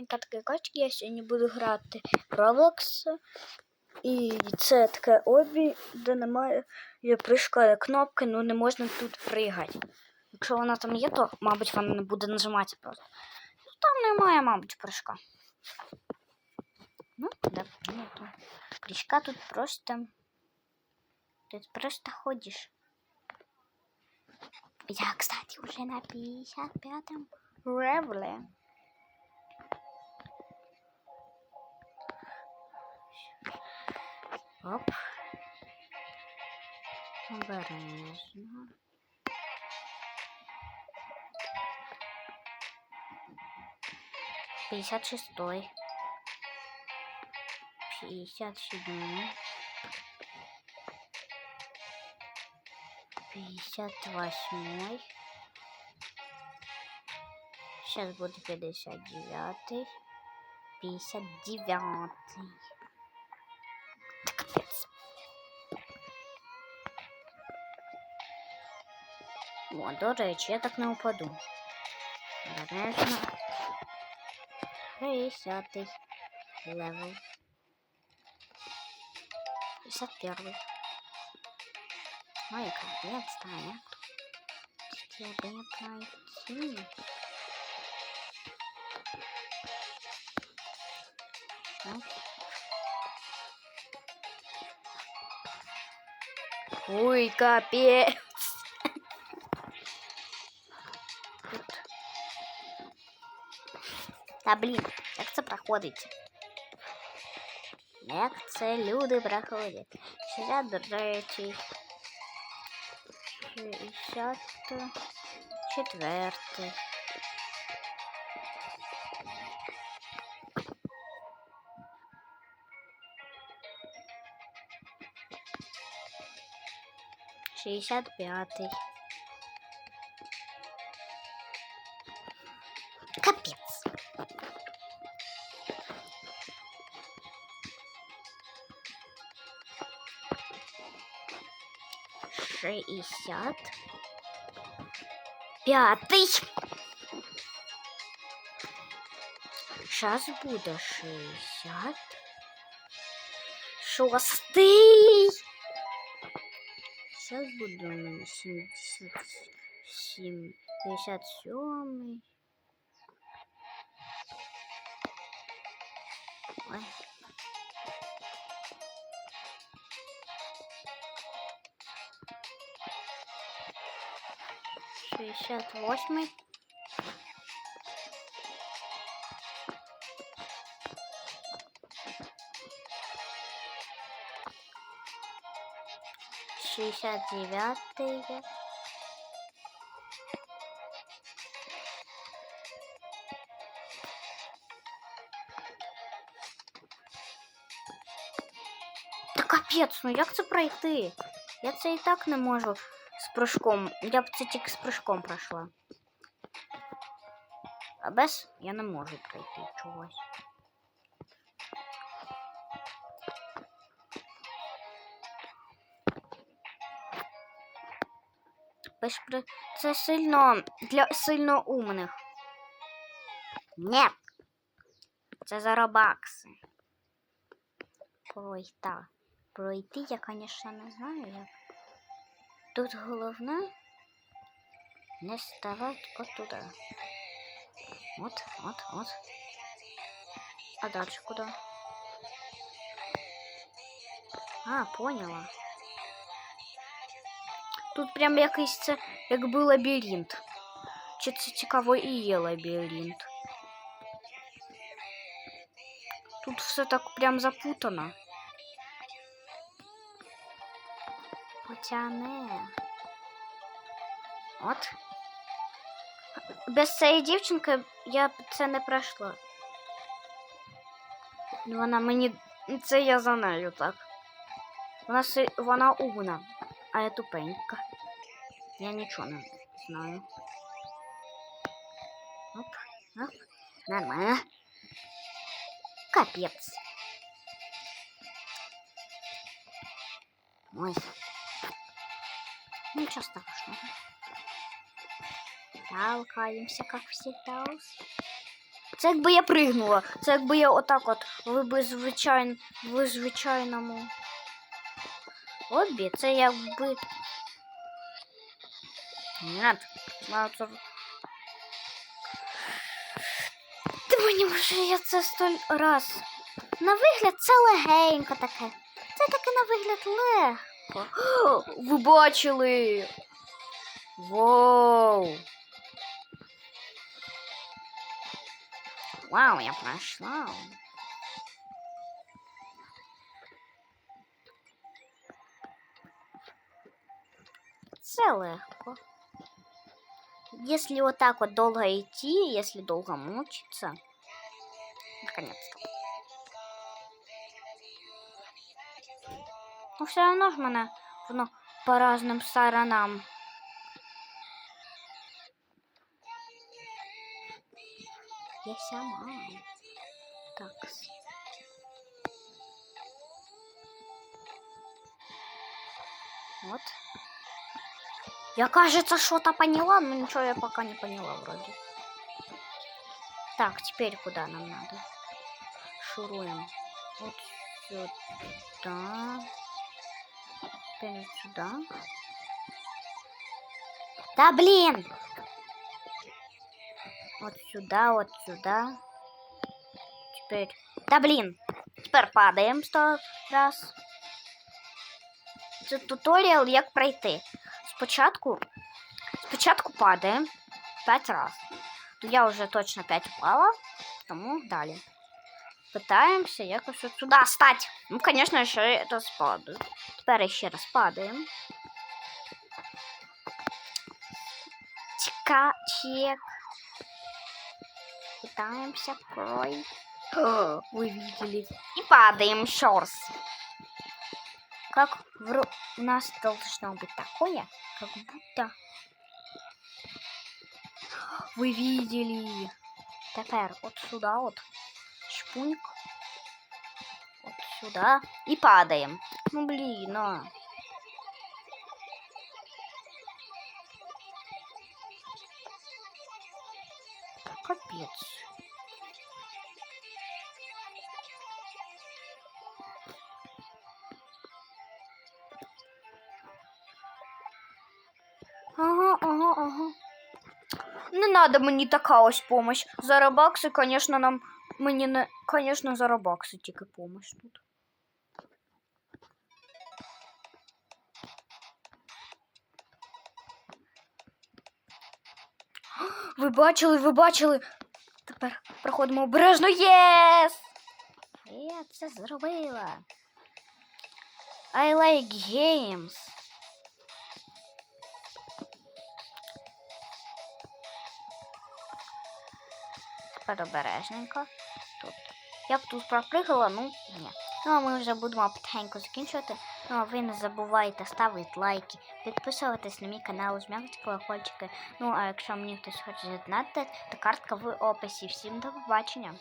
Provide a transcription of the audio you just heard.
Яка таке качки, я сьогодні буду грати в Roblox. І це таке обі, де немає є прыжка кнопки, ну не можна тут пригати. Якщо вона там є, то, мабуть, вона не буде нажиматися просто. Ну, Там немає, мабуть, прыжка. Ну, да, ну, то. Прыжка тут просто. Ты просто ходишь. Я, кстати, уже на 55-м левеле. Оп. Обережно. Пятьдесят шестой. Пятьдесят седьмой. Пятьдесят восьмой. Сейчас будет пятьдесят девятый. Пятьдесят девятый. О, до речі, я так не упаду. Обережно. 60 левел. 51. Ой, капец, Таня. Тебе не пройти. Ну. Ой, капец. Та блін, як це проходить? Люди проходять? 63. 64. Шестьдесят пятый. Капец. Шестьдесят пятый. Сейчас буду шестьдесят шестый. Сейчас буду мене семьдесят семь, пятьдесят семь. Ой. Шестьдесят восьмый. Шестьдесят девятый. Та капець, ну як це пройти? Я це і так не можу прыжком. Я тільки з прыжком пройшла. А без я не можу пройти чогось. Це сильно для сильно умних. Ні. Це за. Пройти. Пройти я, конечно, не знаю як. Тут головне не ставати от туди. От, от, от. А дальше куда? А, поняла. Тут прям якийсь це якби лабіринт. Чи це цікаво і є лабіринт? Тут все так прям запутано. Потяне. От. Без цієї дівчинки я б це не пройшла. Ну, Вона мені. Це я за нею так. Вона си... вона умна, а я тупенька. Я нічого не знаю. Оп, оп. Нормально. Капець. Ой. Ничего страшного. Толкаемся, как всегда. Це якби я пригнула. Це якби я отак от в би звичайн... в звичайному. Обі, це якби. Нет, це. Ти мені вже я це сто раз. На вигляд це легенько таке. Це таке на вигляд легко. Ви бачили. Воу. Вау, я пройшла. Це легко. Если вот так вот долго идти, если долго мучиться, наконец-то. Ну, все равно ж мене воно по разным сторонам. Я сама. Так. Вот. Я, кажется, что-то поняла, но ничего я пока не поняла вроде. Так, теперь куда нам надо? Шуруем. Вот сюда Теперь вот сюда. Да блин! Вот сюда, вот сюда. Теперь. Да блин! Теперь падаем сто раз. Це туторіал, як пройти. Спочатку, спочатку падаємо 5 раз. То я вже точно 5 впала, тому далі. Питаємося якось от сюди стати. Ну, звісно, ще раз падаю. Тепер ще раз падаємо. Чека, чек. Пытаемся крой. О, Вы видели. И падаем еще раз. Как в... у нас должно быть такое, как будто... Вы видели. Теперь вот сюда вот. Шпуньк. Вот сюда. И падаем. Ну блин, а. Капец. Ага, ага, ага. Не надо мені така ось помощь. За робакси, конечно, нам мені не. Конечно, за робакси тільки помощь тут. Ви бачили, ви бачили. Тепер проходимо обережно. Єс! Я це зробила. I like games. Тепер обережненько. Тут. Я б тут пропригала, ну ні. Ну а ми вже будемо потихеньку закінчувати. Ну а ви не забувайте ставити лайки, підписуватись на мій канал, жмякати колокольчики. Ну а якщо мені хтось хоче задонатити, то картка в описі. Всім до побачення!